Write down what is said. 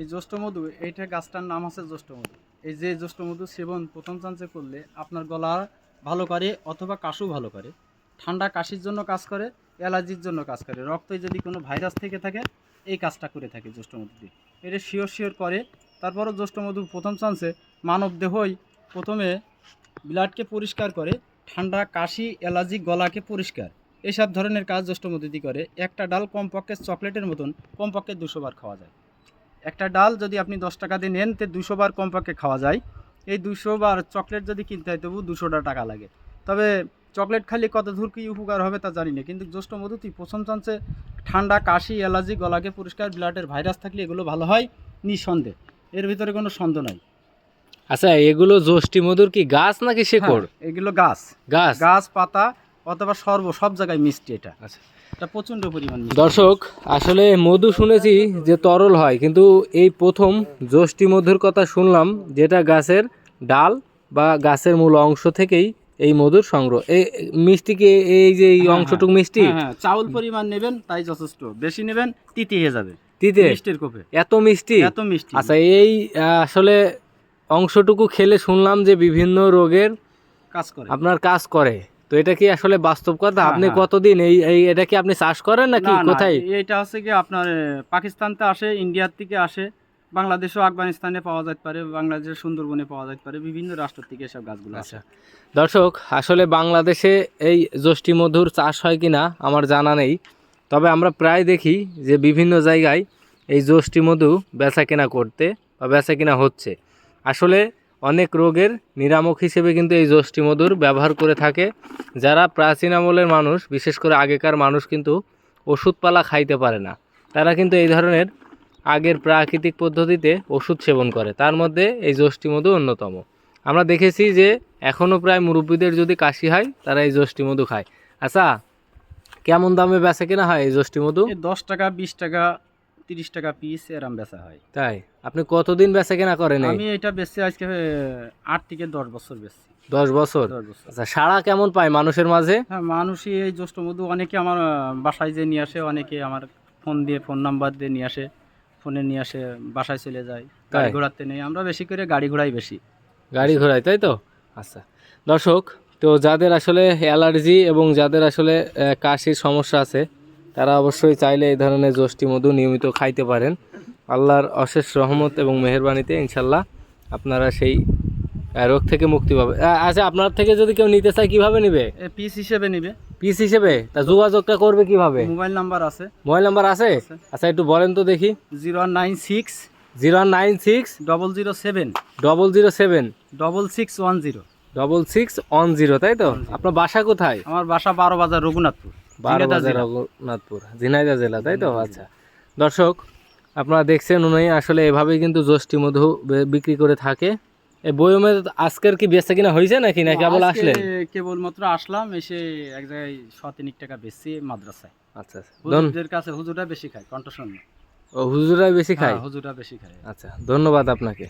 এই জ্যৈষ্ঠ মধু এইটা গাছটার নাম আছে জ্যৈষ্ঠ মধু এই যে জ্যৈষ্ঠ মধু সেবন প্রথম চান্সে করলে আপনার গলা ভালো করে অথবা কাশু ভালো করে, ঠান্ডা কাশির জন্য কাজ করে, অ্যালার্জির জন্য কাজ করে, রক্তে যদি কোনো ভাইরাস থেকে থাকে, এই কাজটা করে থাকে জ্যৈষ্ঠ মধু দিয়ে এটা শিওর শিওর করে, তারপরও জ্যৈষ্ঠ মধু প্রথম চান্সে মানব দেহই প্রথমে ব্লাডকে পরিষ্কার করে, ঠান্ডা, কাশি, অ্যালার্জি, গলাকে পরিষ্কার। এইসব ধরনের কাজ জ্যৈষ্ঠ মধু দিয়ে করে। একটা ডাল কমপক্ষে চকলেটের মতন কমপক্ষে দুশো বার খাওয়া যায়। একটা ডাল যদি আপনি দশ টাকা দিয়ে নেন তো দুশো বার কমপক্ষে খাওয়া যায়। এই দুশো বার চকলেট যদি কিনতে হয় তবু দুশোটা টাকা লাগে। তবে চকলেট খালি কত দূর কি উপকার হবে তা জানি না কিন্তু জ্যৈষ্ঠ মধু তুই প্রথম চান্সে ঠান্ডা কাশি অ্যালার্জি গলাকে পরিষ্কার ব্লাডের ভাইরাস থাকলে এগুলো ভালো হয় নিঃসন্দেহ। এর ভিতরে কোনো সন্দেহ নাই। আচ্ছা এগুলো জ্যোষ্ঠী মধুর কি গাছ নাকি শেকড়? হ্যাঁ, এগুলো গাছ। গাছ? গাছ পাতা অথবা সর্ব সব জায়গায় মিষ্টি এটা। আচ্ছা। এটা প্রচণ্ড পরিমাণ দর্শক আসলে মধু শুনেছি যে তরল হয় কিন্তু এই প্রথম জ্যোষ্ঠী মধুর কথা শুনলাম যেটা গাছের ডাল বা গাছের মূল অংশ থেকেই এই মধুর সংগ্রহ। এই মিষ্টি কি এই যে এই হ্যাঁ, অংশটুক মিষ্টি? হ্যাঁ হ্যাঁ। চাউল পরিমাণ নেবেন তাই যথেষ্ট। বেশি নেবেন তিতি হয়ে যাবে। তিতে? মিষ্টির কোপে। এত মিষ্টি? এত মিষ্টি। আচ্ছা এই আসলে অংশটুকু খেলে শুনলাম যে বিভিন্ন রোগের কাজ করে। আপনার কাজ করে। তো এটা কি আসলে বাস্তব কথা? হ্যাঁ, আপনি হ্যাঁ। কতদিন এই এই এটা কি আপনি চাষ করেন নাকি না, না, কোথায়? এটা হচ্ছে কি আপনার পাকিস্তানতে আসে ইন্ডিয়ার থেকে আসে বাংলাদেশও আফগানিস্তানে পাওয়া যেতে পারে বাংলাদেশের সুন্দরবনে পাওয়া যেতে পারে বিভিন্ন রাষ্ট্র থেকে এসব গাছগুলো আসে। আচ্ছা। দর্শক আসলে বাংলাদেশে এই জ্যোষ্ঠী মধুর চাষ হয় কিনা আমার জানা নেই তবে আমরা প্রায় দেখি যে বিভিন্ন জায়গায় এই জ্যোষ্ঠী মধু বেচা কেনা করতে বা বেচা কেনা হচ্ছে। আসলে অনেক রোগের নিরামক হিসেবে কিন্তু এই জ্যোষ্ঠী মধুর ব্যবহার করে থাকে। যারা প্রাচীন আমলের মানুষ, বিশেষ করে আগেকার মানুষ কিন্তু ওষুধপালা খাইতে পারে না। তারা কিন্তু এই ধরনের আগের প্রাকৃতিক পদ্ধতিতে ওষুধ সেবন করে। তার মধ্যে এই জ্যোষ্ঠী মধু অন্যতম। আমরা দেখেছি যে এখনও প্রায় মুরব্বীদের যদি কাশি হয়, তারা এই জ্যোষ্ঠী মধু খায়। আচ্ছা কেমন দামে বেচা কেনা হয় এই জ্যোষ্ঠী মধু? দশ টাকা, বিশ টাকা তিরিশ টাকা পিস এরম বেচা হয়। তাই? আপনি কতদিন বেচা কেনা করেন আমি এটা বেচছি আজকে আট থেকে দশ বছর বেচছি। দশ বছর? আচ্ছা সাড়া কেমন পায় মানুষের মাঝে? হ্যাঁ মানুষই এই জ্যৈষ্ঠ মধু অনেকে আমার বাসায় যে নিয়ে আসে অনেকে আমার ফোন দিয়ে ফোন নাম্বার দিয়ে নিয়ে আসে ফোনে নিয়ে আসে বাসায় চলে যায় গাড়ি? ঘোড়াতে নেই। আমরা বেশি করে গাড়ি ঘোড়াই বেশি। গাড়ি ঘোড়ায় তাই তো? আচ্ছা দর্শক তো যাদের আসলে অ্যালার্জি এবং যাদের আসলে কাশির সমস্যা আছে তারা অবশ্যই চাইলে এই ধরনের জ্যোষ্ঠী মধু নিয়মিত খাইতে পারেন। আল্লাহর অশেষ রহমত এবং মেহেরবানিতে ইনশাল্লাহ আপনারা সেই রোগ থেকে মুক্তি পাবে। আচ্ছা আপনার থেকে যদি কেউ নিতে চায় কীভাবে নেবে? পিস হিসেবে নিবে। পিস হিসেবে? তা যোগাযোগটা করবে কীভাবে? মোবাইল নাম্বার আছে। মোবাইল নাম্বার আছে? আছে। আচ্ছা একটু বলেন তো দেখি। Zero nine six zero nine six double zero seven double zero seven double six one zero. Double six one zero তাই তো? আপনার বাসা কোথায়? আমার বাসা বারো বাজার রঘুনাথপুর। রঘুনাথপুর ঝিনাইদহ জেলা তাই তো? আচ্ছা। দর্শক আপনারা দেখছেন উনি আসলে এভাবেই কিন্তু জ্যোষ্ঠী মধু বিক্রি করে থাকে। বয়মে আজকের কি বেচা কিনা হয়েছে নাকি? না কেবল আসলেন? কেবলমাত্র আসলাম এসে এক জায়গায় শতিনিক টাকা বেশি মাদ্রাসায়। আচ্ছা আচ্ছা। হুজুরদের কাছে হুজুরা বেশি খায় কণ্ঠস্বর ও হুজুরাই বেশি খায়? হুজুরা বেশি খায়। আচ্ছা ধন্যবাদ আপনাকে।